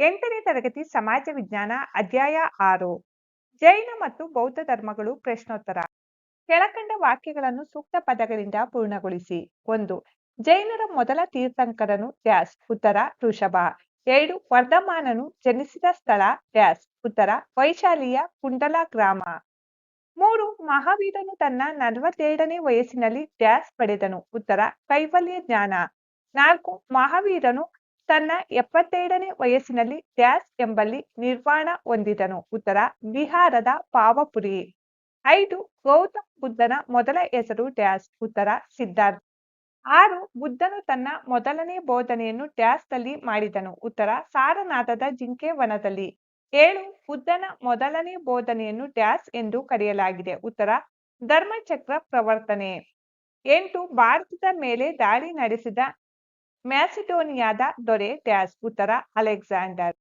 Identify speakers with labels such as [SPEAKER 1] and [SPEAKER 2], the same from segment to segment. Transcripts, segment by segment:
[SPEAKER 1] ಎಂಟನೇ ತರಗತಿ ಸಮಾಜ ವಿಜ್ಞಾನ ಅಧ್ಯಾಯ ಆರು. ಜೈನ ಮತ್ತು ಬೌದ್ಧ ಧರ್ಮಗಳು ಪ್ರಶ್ನೋತ್ತರ. ಕೆಳಕಂಡ ವಾಕ್ಯಗಳನ್ನು ಸೂಕ್ತ ಪದಗಳಿಂದ ಪೂರ್ಣಗೊಳಿಸಿ. ಒಂದು, ಜೈನರ ಮೊದಲ ತೀರ್ಥಂಕರನು ಡ್ಯಾಸ್ ಉತ್ತರ, ಋಷಭ. ಎರಡು, ವರ್ಧಮಾನನು ಜನಿಸಿದ ಸ್ಥಳ ಡ್ಯಾಸ್ ಉತ್ತರ, ವೈಶಾಲಿಯ ಕುಂಡಲ ಗ್ರಾಮ. ಮೂರು, ಮಹಾವೀರನು ತನ್ನ ನಲವತ್ತೆರಡನೇ ವಯಸ್ಸಿನಲ್ಲಿ ಡ್ಯಾಸ್ ಪಡೆದನು, ಉತ್ತರ, ಕೈವಲ್ಯ ಜ್ಞಾನ. ನಾಲ್ಕು, ಮಹಾವೀರನು ತನ್ನ ಎಪ್ಪತ್ತೈದನೇ ವಯಸ್ಸಿನಲ್ಲಿ ಡ್ಯಾಸ್ ಎಂಬಲ್ಲಿ ನಿರ್ವಾಣ ಹೊಂದಿದನು. ಉತ್ತರ ಬಿಹಾರದ ಪಾವಪುರಿ. ಐದು, ಗೌತಮ್ ಬುದ್ಧನ ಮೊದಲ ಹೆಸರು ಡ್ಯಾಸ್. ಉತ್ತರ, ಸಿದ್ಧಾರ್ಥ್. ಆರು, ಬುದ್ಧನು ತನ್ನ ಮೊದಲನೇ ಬೋಧನೆಯನ್ನು ಡ್ಯಾಸ್ನಲ್ಲಿ ಮಾಡಿದನು. ಉತ್ತರ, ಸಾರನಾಥದ ಜಿಂಕೆ ವನದಲ್ಲಿ. ಏಳು, ಬುದ್ಧನ ಮೊದಲನೇ ಬೋಧನೆಯನ್ನು ಡ್ಯಾಸ್ ಎಂದು ಕರೆಯಲಾಗಿದೆ. ಉತ್ತರ, ಧರ್ಮಚಕ್ರ ಪ್ರವರ್ತನೆ. ಎಂಟು, ಭಾರತದ ಮೇಲೆ ದಾಳಿ ನಡೆಸಿದ ಮ್ಯಾಸಿಡೋನಿಯಾದ ದೊರೆ ಡ್ಯಾಸ್ ಉತ್ತರ ಅಲೆಕ್ಸಾಂಡರ್.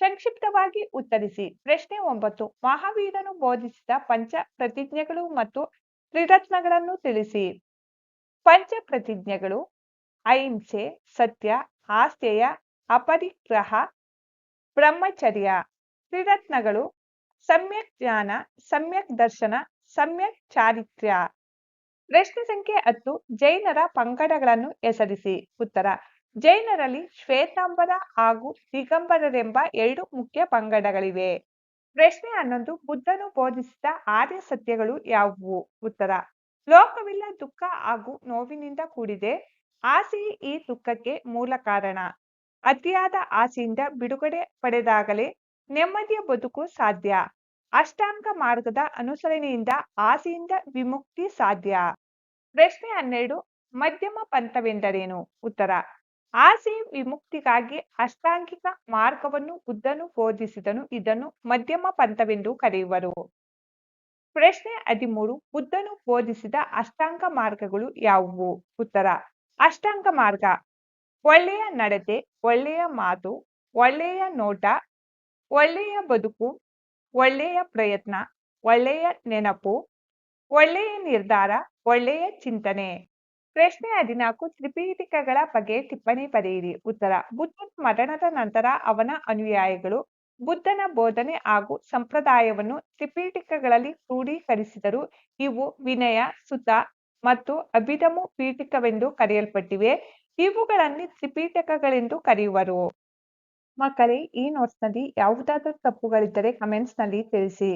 [SPEAKER 1] ಸಂಕ್ಷಿಪ್ತವಾಗಿ ಉತ್ತರಿಸಿ. ಪ್ರಶ್ನೆ ಒಂಬತ್ತು. ಮಹಾವೀರನು ಬೋಧಿಸಿದ ಪಂಚ ಪ್ರತಿಜ್ಞೆಗಳು ಮತ್ತು ತ್ರಿರತ್ನಗಳನ್ನು ತಿಳಿಸಿ. ಪಂಚ ಪ್ರತಿಜ್ಞೆಗಳು ಅಹಿಂಸೆ, ಸತ್ಯ ಆಸ್ತೆಯ ಅಪರಿಗ್ರಹ, ಬ್ರಹ್ಮಚರ್ಯ. ತ್ರಿರತ್ನಗಳು ಸಮ್ಯಕ್ ಜ್ಞಾನ, ಸಮ್ಯಕ್ ದರ್ಶನ, ಸಮ್ಯಕ್ ಚಾರಿತ್ರ್ಯ. ಪ್ರಶ್ನೆ ಸಂಖ್ಯೆ ಹತ್ತು, ಜೈನರ ಪಂಗಡಗಳನ್ನು ಹೆಸರಿಸಿ. ಉತ್ತರ, ಜೈನರಲ್ಲಿ ಶ್ವೇತಾಂಬರ ಹಾಗೂ ದಿಗಂಬರರೆಂಬ ಎರಡು ಮುಖ್ಯ ಪಂಗಡಗಳಿವೆ. ಪ್ರಶ್ನೆ ಹನ್ನೊಂದು, ಬುದ್ಧನು ಬೋಧಿಸಿದ ಆರ್ಯ ಸತ್ಯಗಳು ಯಾವುವು? ಉತ್ತರ, ಲೋಕವಿಲ್ಲ, ದುಃಖ ಹಾಗೂ ನೋವಿನಿಂದ ಕೂಡಿದೆ. ಆಸೆಯೇ ಈ ದುಃಖಕ್ಕೆ ಮೂಲ ಕಾರಣ. ಅತಿಯಾದ ಆಸೆಯಿಂದ ಬಿಡುಗಡೆ ಪಡೆದಾಗಲೇ ನೆಮ್ಮದಿಯ ಬದುಕು ಸಾಧ್ಯ. ಅಷ್ಟಾಂಗ ಮಾರ್ಗದ ಅನುಸರಣೆಯಿಂದ ಆಸೆಯಿಂದ ವಿಮುಕ್ತಿ ಸಾಧ್ಯ. ಪ್ರಶ್ನೆ ಹನ್ನೆರಡು, ಮಧ್ಯಮ ಪಂಥವೆಂದರೇನು? ಉತ್ತರ, ಆಸೆ ವಿಮುಕ್ತಿಗಾಗಿ ಅಷ್ಟಾಂಗಿಕ ಮಾರ್ಗವನ್ನು ಬುದ್ಧನು ಬೋಧಿಸಿದನು, ಇದನ್ನು ಮಧ್ಯಮ ಪಂಥವೆಂದು ಕರೆಯುವರು. ಪ್ರಶ್ನೆ ಹದಿಮೂರು, ಬುದ್ಧನು ಬೋಧಿಸಿದ ಅಷ್ಟಾಂಗ ಮಾರ್ಗಗಳು ಯಾವುವು? ಉತ್ತರ, ಅಷ್ಟಾಂಗ ಮಾರ್ಗ, ಒಳ್ಳೆಯ ನಡತೆ, ಒಳ್ಳೆಯ ಮಾತು, ಒಳ್ಳೆಯ ನೋಟ, ಒಳ್ಳೆಯ ಬದುಕು ಒಳ್ಳೆಯ ಪ್ರಯತ್ನ, ಒಳ್ಳೆಯ ನೆನಪು, ಒಳ್ಳೆಯ ನಿರ್ಧಾರ, ಒಳ್ಳೆಯ ಚಿಂತನೆ. ಪ್ರಶ್ನೆ ಹದಿನಾಲ್ಕು ತ್ರಿಪೀಠಿಕಗಳ ಬಗ್ಗೆ ಟಿಪ್ಪಣಿ ಬರೆಯಿರಿ ಉತ್ತರ, ಬುದ್ಧನ ಮರಣದ ನಂತರ ಅವನ ಅನುಯಾಯಿಗಳು ಬುದ್ಧನ ಬೋಧನೆ ಹಾಗೂ ಸಂಪ್ರದಾಯವನ್ನು ತ್ರಿಪೀಠಿಕಗಳಲ್ಲಿ ಕ್ರೋಢೀಕರಿಸಿದರು ಇವು ವಿನಯ, ಸುತ ಮತ್ತು ಅಭಿದಮು ಪೀಠಿಕವೆಂದು ಕರೆಯಲ್ಪಟ್ಟಿವೆ. ಇವುಗಳನ್ನು ತ್ರಿಪೀಠಕಗಳೆಂದು ಕರೆಯುವರು. ಮಕ್ಕಳೇ ಈ ನೋಟ್ಸ್ನಲ್ಲಿ ಯಾವುದಾದರೂ ತಪ್ಪುಗಳಿದ್ದರೆ ಕಮೆಂಟ್ಸ್ನಲ್ಲಿ ತಿಳಿಸಿ.